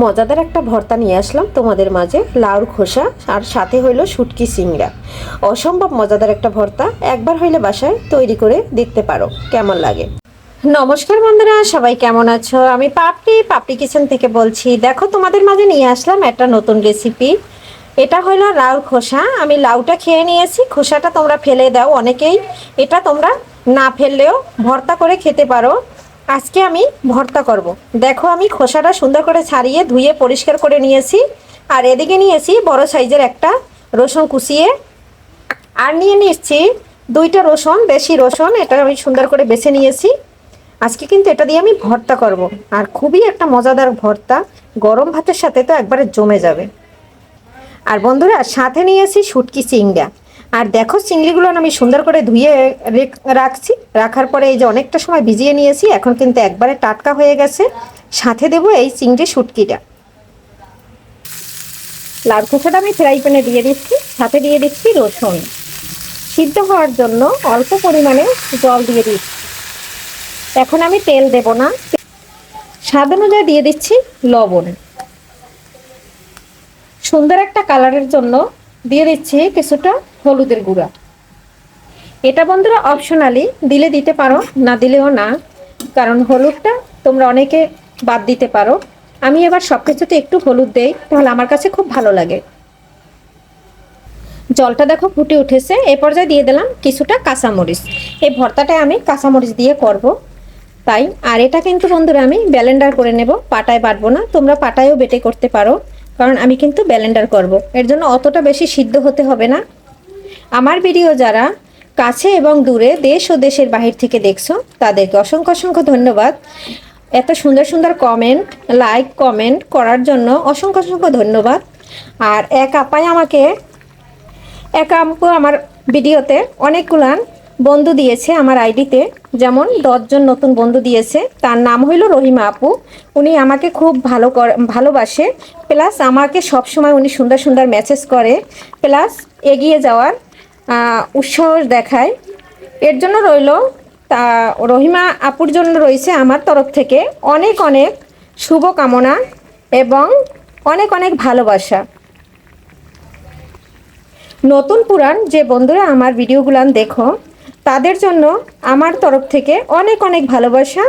মজাদার একটা ভর্তা নিয়ে আসলাম তোমাদের মাঝে, লাউর খোসা আর সাথে হইল শুটকি সিংড়া। অসম্ভব মজাদার একটা ভর্তা, একবার হইলে বাসায় তৈরি করে দেখতে পারো, কেমন লাগে। নমস্কার বন্ধুরা, সবাই কেমন আছো? আমি পাপড়ি পাপড়ি কিচেন থেকে বলছি। দেখো, তোমাদের মাঝে নিয়ে আসলাম একটা নতুন রেসিপি এটা হলো লাউর খোসা। আমি লাউটা খেয়ে নিয়েছি। খোসাটা তোমরা ফেলে দাও অনেকেই। এটা তোমরা না ফেললেও ভর্তা করে খেতে পারো। আজকে আমি ভর্তা করব। দেখো আমি খোসাটা সুন্দর করে ছাড়িয়ে ধুয়ে পরিষ্কার করে নিয়েছি। আর এদিকে নিয়েছি বড় সাইজের একটা রসুন কুচিয়ে। আর নিয়ে নিচ্ছি দুইটা রসুন বেশি রসুন, এটা আমি সুন্দর করে বেছে নিয়েছি। আজকে কিন্তু এটা দিয়ে আমি ভর্তা করব। আর খুবই একটা মজাদার ভর্তা, গরম ভাতের সাথে তো একবারে জমে যাবে। আর বন্ধুরা, সাথে নিয়েছি শুটকি চিংড়া। আর দেখো চিংড়িগুলো আমি সুন্দর করে ধুয়ে রেখ- রাখছি। রাখার পরে এই যে অনেকটা সময় ভিজিয়ে নিয়েছি, এখন কিন্তু একবারে টাটকা হয়ে গেছে। সাথে দেবো এই চিংড়ি শুটকিটা। লাল খোসাটা আমি ফ্রাই প্যানে দিয়ে দিচ্ছি, সাথে দিয়ে দিচ্ছি রসুন। সিদ্ধ হওয়ার জন্য অল্প পরিমাণে জল দিয়ে দিচ্ছি। এখন আমি তেল দেব না। স্বাদ অনুযায়ী দিয়ে দিচ্ছি লবণ। সুন্দর একটা কালারের জন্য দিয়ে দিচ্ছি কিছুটা হলুদের গুঁড়া। এটা বন্ধুরা অপশনালি দিলে দিতে পারো, না দিলেও না। কারণ হলুদটা তোমরা অনেকে বাদ দিতে পারো। আমি এবার সব কিছুতে একটু হলুদ দেই, তাহলে আমার কাছে খুব ভালো লাগে। জলটা দেখো ফুটে উঠেছে। এ পর্যায়ে দিয়ে দিলাম কিছুটা কাঁচামরিচ। এই ভর্তাটা আমি কাঁচামরিচ দিয়ে করব। তাই, আর এটা কিন্তু বন্ধুরা আমি ব্যালেন্ডার করে নেব, পাটায় বাটবো না। তোমরা পাটায়ও বেটে করতে পারো, কারণ আমি কিন্তু ব্যালেন্ডার করব। এর জন্য অতটা বেশি সিদ্ধ হতে হবে না। আমার ভিডিও যারা কাছে এবং দূরে দেশ ও দেশের বাহির থেকে দেখছ, তাদেরকে অসংখ্য অসংখ্য ধন্যবাদ। এত সুন্দর সুন্দর কমেন্ট লাইক কমেন্ট করার জন্য অসংখ্য অসংখ্য ধন্যবাদ। আর এক আপায় আমাকে, এক আপু আমার ভিডিওতে অনেকগুলান বন্ধু দিয়েছে আমার আইডিতে। যেমন দশজন নতুন বন্ধু দিয়েছে, তার নাম হইল রহিমা আপু। উনি আমাকে খুব ভালো করে, ভালোবাসে। প্লাস আমাকে সবসময় উনি সুন্দর সুন্দর মেসেজ করে। প্লাস এগিয়ে যাওয়ার উৎসাহ দেখায়। এর জন্য রইল, তা, রহিমা আপুর জন্য রয়েছে আমার তরফ থেকে অনেক অনেক শুভকামনা এবং অনেক অনেক ভালোবাসা। নতুন পুরাণ যে বন্ধুরা আমার ভিডিওগুলান দেখো, তাদের জন্য আমার তরফ থেকে অনেক অনেক ভালোবাসা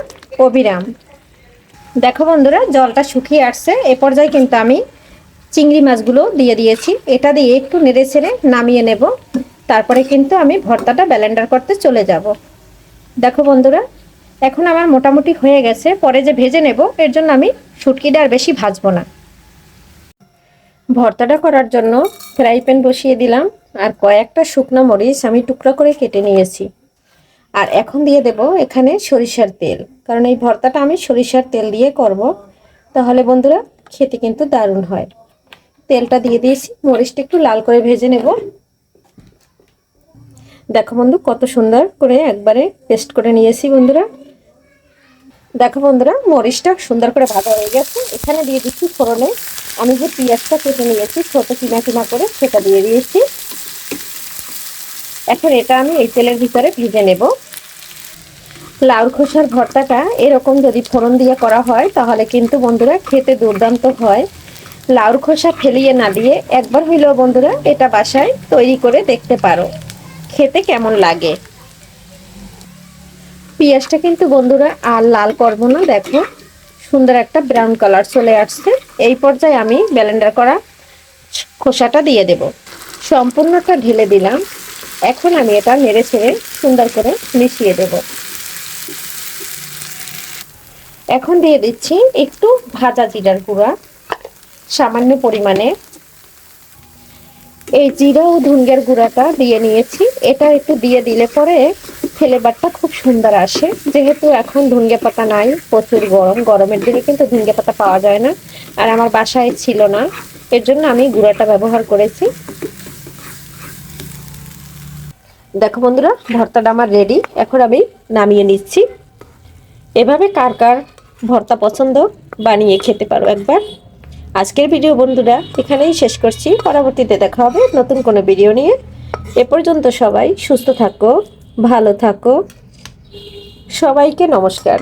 অবিরাম দেখো বন্ধুরা, জলটা শুকিয়ে আসছে। এ পর্যায়ে কিন্তু আমি চিংড়ি মাছগুলো দিয়ে দিয়েছি। এটা দিয়ে একটু নেড়ে ছেড়ে নামিয়ে নেব। তারপরে কিন্তু আমি ভর্তাটা ব্যালেন্ডার করতে চলে যাব। দেখো বন্ধুরা, এখন আমার মোটামুটি হয়ে গেছে, পরে যে ভেজে নেব, এর জন্য আমি শুটকিটা আর বেশি ভাজবো না। ভর্তাটা করার জন্য ফ্রাই প্যান বসিয়ে দিলাম, আর কয়েকটা শুকনো মরিচ আমি টুকরা করে কেটে নিয়েছি। আর এখন দিয়ে দেব এখানে সরিষার তেল, কারণ এই ভর্তাটা আমি সরিষার তেল দিয়ে করব। তাহলে বন্ধুরা, খেতে কিন্তু দারুণ হয়। তেলটা দিয়ে দিয়েছি, মরিচটা একটু লাল করে ভেজে নেব। দেখো বন্ধু, কত সুন্দর করে একবারে পেস্ট করে নিয়েছি বন্ধুরা। দেখো বন্ধুরা, মরিচটা সুন্দর করে ভাজা হয়ে গেছে। এখানে দিয়ে দিচ্ছি ফোড়নে। আমি যে পেঁয়াজটা কেটে নিয়েছি, ছোট কিনা কিনা করে সেটা দিয়ে দিয়েছি। এখন এটা আমি এই তেলের ভিতরে ভেজে নেব। লাউর খোসার ভর্তাটা এরকম যদি ফোড়ন দিয়ে করা হয়, তাহলে কিন্তু বন্ধুরা খেতে দুর্দান্ত হয়। লাউর খোসা ফেলিয়ে না দিয়ে একবার হইলেও বন্ধুরা এটা বাসায় তৈরি করে দেখতে পারো। খেতে কেমন লাগে? পেঁয়াজটা কিন্তু বন্ধুরা আর লাল করব না, দেখো। সুন্দর একটা ব্রাউন কালার চলে আসছে। এই পর্যায়ে আমি ব্যালেন্ডার করা খোসাটা দিয়ে দেব। সম্পূর্ণটা ঢেলে দিলাম। এখন আমি এটা নেড়ে ছেড়ে সুন্দর করে মিশিয়ে দেব। এখন দিয়ে দিচ্ছি একটু ভাজা জিরার গুঁড়া, সামান্য পরিমাণে। এই জিরা ও ধুনগের গুঁড়াটা দিয়ে নিয়েছি। এটা একটু দিয়ে দিলে পরে ফ্লেভারটা খুব সুন্দর আসে। যেহেতু এখন ধুনগে পাতা নাই, প্রচুর গরম। গরমের দিনে কিন্তু ধুনগে পাতা পাওয়া যায় না। আর আমার বাসায় ছিল না। এর জন্য আমি গুঁড়াটা ব্যবহার করেছি। দেখো বন্ধুরা, ভর্তাটা আমার রেডি এখন আমি নামিয়ে নিচ্ছি। এভাবে কার কার ভর্তা পছন্দ বানিয়ে খেতে পারো একবার। আজকের ভিডিও বন্ধুরা, এখানেই শেষ করছি। পরবর্তীতে দেখা হবে নতুন কোনো ভিডিও নিয়ে। এ পর্যন্ত সবাই সুস্থ থাকো, ভালো থাকো। সবাইকে নমস্কার।